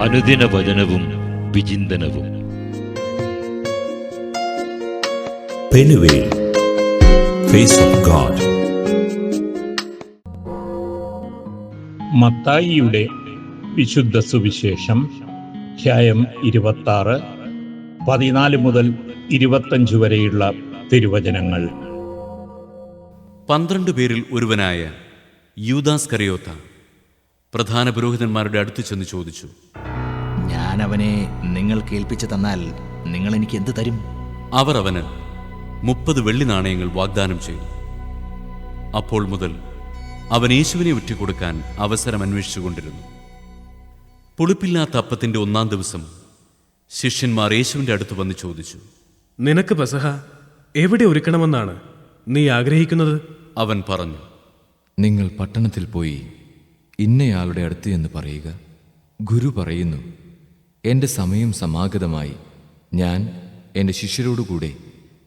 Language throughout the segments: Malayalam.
അനുദിന വചനവും വിചിന്തനവും. Penuel, Face of God. മത്തായിയുടെ വിശുദ്ധ സുവിശേഷം അധ്യായം ഇരുപത്താറ് പതിനാല് മുതൽ ഇരുപത്തഞ്ച് വരെയുള്ള തിരുവചനങ്ങൾ. പന്ത്രണ്ട് പേരിൽ ഒരുവനായ യൂദാസ് കറിയോത്ത പ്രധാന പുരോഹിതന്മാരുടെ അടുത്ത് ചെന്ന് ചോദിച്ചു. ഞാൻ അവനെ നിങ്ങൾ കേൾപ്പിച്ചു തന്നാൽ നിങ്ങൾ എനിക്ക് എന്ത് തരും? അവർ അവന് മുപ്പത് വെള്ളി നാണയങ്ങൾ വാഗ്ദാനം ചെയ്തു. അപ്പോൾ മുതൽ അവൻ യേശുവിനെ വിറ്റുകൊടുക്കാൻ അവസരം അന്വേഷിച്ചുകൊണ്ടിരുന്നു പുളിപ്പില്ലാത്ത അപ്പത്തിന്റെ ഒന്നാം ദിവസം ശിഷ്യന്മാർ യേശുവിന്റെ അടുത്ത് വന്ന് ചോദിച്ചു നിനക്ക് പെസഹ എവിടെ ഒരുക്കണമെന്നാണ് നീ ആഗ്രഹിക്കുന്നത്? അവൻ പറഞ്ഞു നിങ്ങൾ പട്ടണത്തിൽ പോയി ഇന്നയാളുടെ അടുത്ത് എന്ന് പറയുക. ഗുരു പറയുന്നു എന്റെ സമയം സമാഗതമായി. ഞാൻ എന്റെ ശിഷ്യരോടുകൂടെ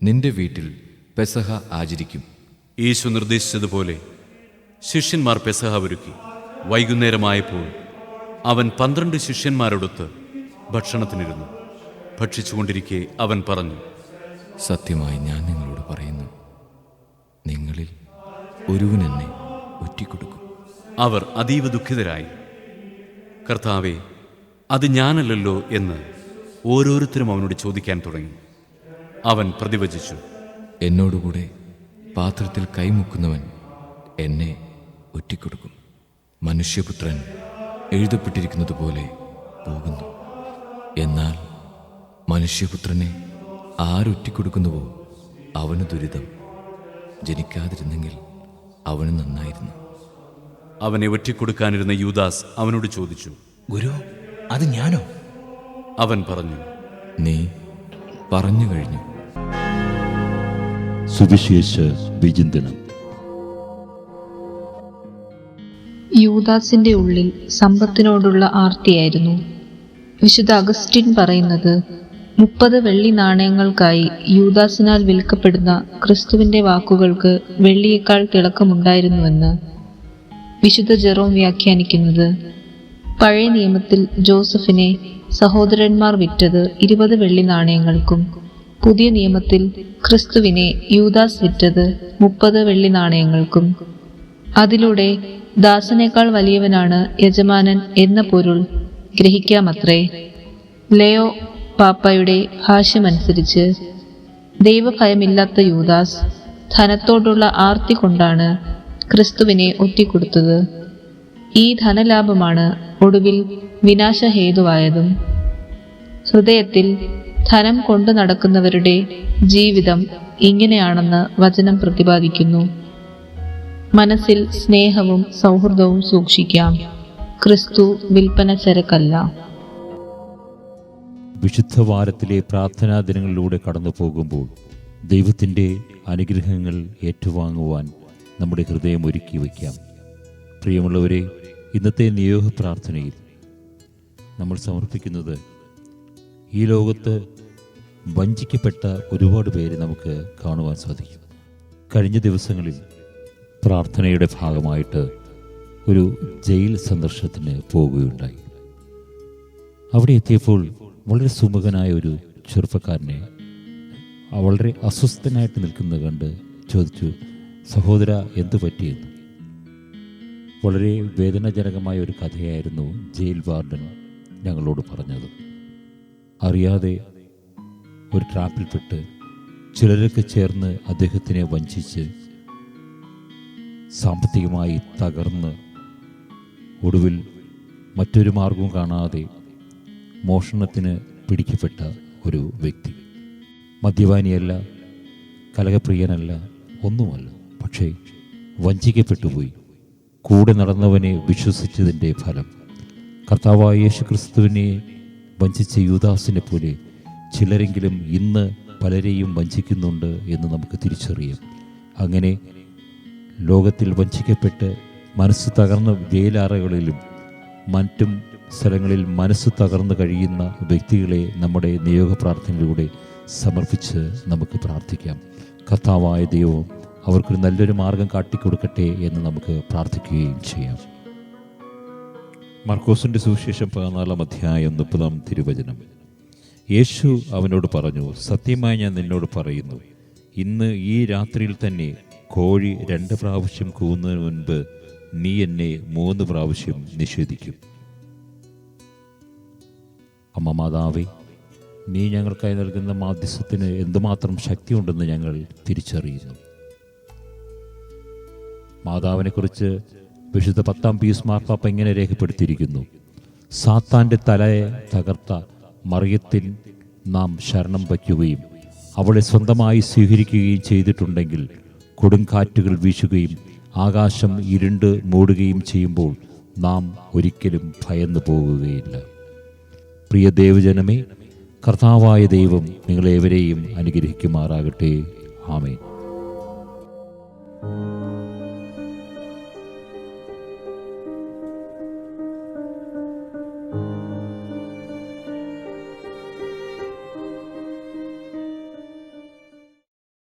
നിന്റെ വീട്ടിൽ പെസഹ ആചരിക്കും. യേശു നിർദ്ദേശിച്ചതുപോലെ ശിഷ്യന്മാർ പെസഹ ഒരുക്കി. വൈകുന്നേരമായപ്പോൾ അവൻ പന്ത്രണ്ട് ശിഷ്യന്മാരോടൊത്ത് ഭക്ഷണത്തിനിരുന്നു. ഭക്ഷിച്ചുകൊണ്ടിരിക്കെ അവൻ പറഞ്ഞു സത്യമായി ഞാൻ നിങ്ങളോട് പറയുന്നു നിങ്ങളിൽ ഒരുവനെന്നെ ഒറ്റിക്കൊടുക്കും. അവർ അതീവ ദുഃഖിതരായി. കർത്താവെ അത് ഞാനല്ലല്ലോ എന്ന് ഓരോരുത്തരും അവനോട് ചോദിക്കാൻ തുടങ്ങി. അവൻ പ്രതിവചിച്ചു. എന്നോടുകൂടെ പാത്രത്തിൽ കൈമുക്കുന്നവൻ എന്നെ ഒറ്റിക്കൊടുക്കും. മനുഷ്യപുത്രൻ എഴുതപ്പെട്ടിരിക്കുന്നത് പോലെ പോകുന്നു. എന്നാൽ മനുഷ്യപുത്രനെ ആരൊറ്റിക്കൊടുക്കുന്നുവോ അവന് ദുരിതം. ജനിക്കാതിരുന്നെങ്കിൽ അവന് നന്നായിരുന്നു. അവനെ ഒറ്റിക്കൊടുക്കാനിരുന്ന യൂദാസ് അവനോട് ചോദിച്ചു ഗുരു അത് ഞാനോ? അവൻ പറഞ്ഞു നീ പറഞ്ഞു കഴിഞ്ഞു. സുവിശേഷ വിചിന്തനം. യൂദാസിന്റെ ഉള്ളിൽ സമ്പത്തിനോടുള്ള ആർത്തിയായിരുന്നു. വിശുദ്ധ അഗസ്റ്റിൻ പറയുന്നത് മുപ്പത് വെള്ളി നാണയങ്ങൾക്കായി യൂദാസിനാൽ വിൽക്കപ്പെടുന്ന ക്രിസ്തുവിന്റെ വാക്കുകൾക്ക് വെള്ളിയേക്കാൾ തിളക്കമുണ്ടായിരുന്നുവെന്ന്. വിശുദ്ധ ജെറോം വ്യാഖ്യാനിക്കുന്നത്. പഴയ നിയമത്തിൽ ജോസഫിനെ സഹോദരന്മാർ വിറ്റത് ഇരുപത് വെള്ളി നാണയങ്ങൾക്കും പുതിയ നിയമത്തിൽ ക്രിസ്തുവിനെ യൂദാസ് വിറ്റത് മുപ്പത് വെള്ളി നാണയങ്ങൾക്കും. അതിലൂടെ ദാസനേക്കാൾ വലിയവനാണ് യജമാനൻ എന്ന പൊരുൾ ഗ്രഹിക്കാമത്രേ. ലയോ പാപ്പയുടെ ഭാഷ്യമനുസരിച്ച് ദൈവഭയമില്ലാത്ത യൂദാസ് ധനത്തോടുള്ള ആർത്തി കൊണ്ടാണ് ക്രിസ്തുവിനെ ഒറ്റിക്കൊടുത്തത്. ഈ ധനലാഭമാണ് ഒടുവിൽ വിനാശഹേതുവായതും. ഹൃദയത്തിൽ ധനം കൊണ്ടു നടക്കുന്നവരുടെ ജീവിതം ഇങ്ങനെയാണെന്ന് വചനം പ്രതിപാദിക്കുന്നു. മനസ്സിൽ സ്നേഹവും സൗഹൃദവും സൂക്ഷിക്കാം. ക്രിസ്തു വിൽപ്പന ചരക്കല്ല വിശുദ്ധ വാരത്തിലെ പ്രാർത്ഥനാ ദിനങ്ങളിലൂടെ കടന്നു പോകുമ്പോൾ ദൈവത്തിന്റെ അനുഗ്രഹങ്ങൾ ഏറ്റുവാങ്ങുവാൻ നമ്മുടെ ഹൃദയം ഒരുക്കി വയ്ക്കാം. പ്രിയമുള്ളവരെ ഇന്നത്തെ നിയോഗ പ്രാർത്ഥനയിൽ നമ്മൾ സമർപ്പിക്കുന്നത് ഈ ലോകത്ത് വഞ്ചിക്കപ്പെട്ട ഒരുപാട് പേര് നമുക്ക് കാണുവാൻ സാധിക്കും. കഴിഞ്ഞ ദിവസങ്ങളിൽ പ്രാർത്ഥനയുടെ ഭാഗമായിട്ട് ഒരു ജയിൽ സന്ദർശനത്തിന് പോവുകയുണ്ടായി. അവിടെ എത്തിയപ്പോൾ വളരെ സുമുഖനായ ഒരു ചെറുപ്പക്കാരനെ വളരെ അസ്വസ്ഥനായിട്ട് നിൽക്കുന്നത് കണ്ട് ചോദിച്ചു സഹോദര എന്തു പറ്റിയെന്ന്? വളരെ വേദനാജനകമായ ഒരു കഥയായിരുന്നു ജയിൽ വാർഡൻ ഞങ്ങളോട് പറഞ്ഞത്. അറിയാതെ ഒരു ട്രാപ്പിൽപ്പെട്ട് ചിലരൊക്കെ ചേർന്ന് അദ്ദേഹത്തിനെ വഞ്ചിച്ച് സാമ്പത്തികമായി തകർന്ന് ഒടുവിൽ മറ്റൊരു മാർഗവും കാണാതെ മോഷണത്തിന് പിടിക്കപ്പെട്ട ഒരു വ്യക്തി. മദ്യപാനിയല്ല കലകപ്രിയനല്ല ഒന്നുമല്ല. പക്ഷേ വഞ്ചിക്കപ്പെട്ടുപോയി. കൂടെ നടന്നവനെ വിശ്വസിച്ചതിന്റെ ഫലം കർത്താവായ യേശു ക്രിസ്തുവിനെ വഞ്ചിച്ച യൂദാസിനെ പോലെ ചിലരെങ്കിലും ഇന്ന് പലരെയും വഞ്ചിക്കുന്നുണ്ട് എന്ന് നമുക്ക് തിരിച്ചറിയാം. അങ്ങനെ ലോകത്തിൽ വഞ്ചിക്കപ്പെട്ട് മനസ്സ് തകർന്ന ജയിലാറകളിലും മറ്റും സ്ഥലങ്ങളിൽ മനസ്സ് തകർന്നു കഴിയുന്ന വ്യക്തികളെ നമ്മുടെ നിയോഗ പ്രാർത്ഥനയിലൂടെ സമർപ്പിച്ച് നമുക്ക് പ്രാർത്ഥിക്കാം. കർത്താവായ ദൈവം അവർക്കൊരു നല്ലൊരു മാർഗം കാട്ടിക്കൊടുക്കട്ടെ എന്ന് നമുക്ക് പ്രാർത്ഥിക്കുകയും ചെയ്യാം. മർക്കോസിന്റെ സുവിശേഷം പതിനാലാം അധ്യായം മുപ്പതാം തിരുവചനം. യേശു അവനോട് പറഞ്ഞു സത്യമായി ഞാൻ നിന്നോട് പറയുന്നു ഇന്ന് ഈ രാത്രിയിൽ തന്നെ കോഴി രണ്ട് പ്രാവശ്യം കൂവുന്നതിന് മുൻപ് നീ എന്നെ മൂന്ന് പ്രാവശ്യം നിഷേധിക്കും. അമ്മ മാതാവേ നീ ഞങ്ങൾക്കായി നൽകുന്ന മാധ്യസ്ഥത്തിന് എന്തുമാത്രം ശക്തിയുണ്ടെന്ന് ഞങ്ങൾ തിരിച്ചറിയുന്നു. മാതാവിനെക്കുറിച്ച് വിശുദ്ധ പത്താം പീസ് മാർപ്പാപ്പ ഇങ്ങനെ രേഖപ്പെടുത്തിയിരിക്കുന്നു. സാത്താന്റെ തലയെ തകർത്ത മറിയത്തിൽ നാം ശരണം വയ്ക്കുകയും അവളെ സ്വന്തമായി സ്വീകരിക്കുകയും ചെയ്തിട്ടുണ്ടെങ്കിൽ കൊടുങ്കാറ്റുകൾ വീശുകയും ആകാശം ഇരുണ്ട് മൂടുകയും ചെയ്യുമ്പോൾ നാം ഒരിക്കലും ഭയന്നു പോകുകയില്ല പ്രിയ ദേവജനമേ കർത്താവായ ദൈവം നിങ്ങളേവരെയും അനുഗ്രഹിക്കുമാറാകട്ടെ. ആമേൻ.